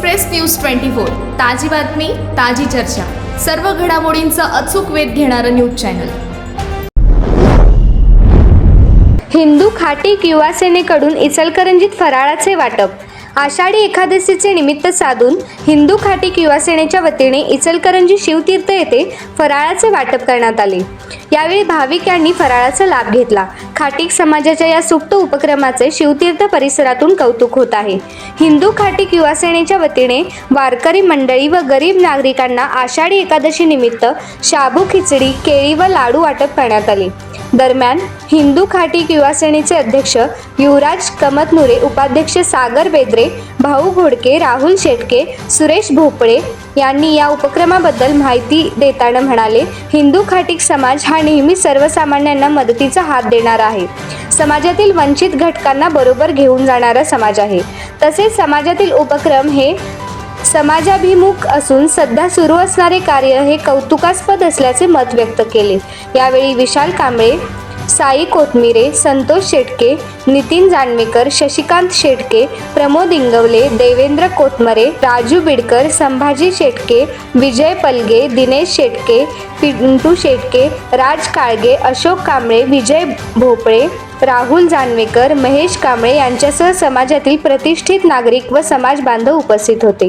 Express news twenty four. ताजी बातमी ताजी चर्चा. सर्व घडामोडींचा अचूक वेध घेणारं न्यूज चॅनल. हिंदू खाटी युवा सेनेकडून इचलकरंजीत फराळाचे वाटप. आषाढी एकादशीचे निमित्त साधून हिंदू खाटीक युवा सेनेच्या वतीने इचलकरंजी शिवतीर्थ येथे फराळाचे वाटप करण्यात आले. यावेळी भाविक यांनी फराळाचा लाभ घेतला. खाटीक समाजाच्या या सुप्त उपक्रमाचे शिवतीर्थ परिसरातून कौतुक होत आहे. हिंदू खाटीक युवा सेनेच्या वतीने वारकरी मंडळी व गरीब नागरिकांना आषाढी एकादशी निमित्त शाबू खिचडी केळी व लाडू वाटप करण्यात आले. दरम्यान हिंदू खाटी युवा सेनेचे अध्यक्ष युवराज कमतनुरे उपाध्यक्ष सागर बेद्रे भाऊ घोडके राहुल शेटके सुरेश भोपळे यांनी या उपक्रमाबद्दल माहिती देताना म्हणाले हिंदू खाटीक समाज हा नेहमी सर्वसामान्यांना मदतीचा हात देणारा आहे. समाजातील वंचित घटकांना बरोबर घेऊन जाणारा समाज आहे. तसेच समाजातील उपक्रम हे समाजाभिमुख असून सध्या सुरू असणारे कार्य हे कौतुकास्पद असल्याचे मत व्यक्त केले. यावेळी विशाल कांबळे साई कोथमिरे संतोष शेटके नितीन जानवेकर शशिकांत शेटके प्रमोद इंगवले देवेंद्र कोथमरे राजू बिडकर संभाजी शेटके विजय पलगे दिनेश शेटके पिंटू शेटके राज काळगे अशोक कांबळे विजय भोपळे राहुल जानवेकर महेश कांबळे यांच्यासह समाजातील प्रतिष्ठित नागरिक व समाज बांधव उपस्थित होते.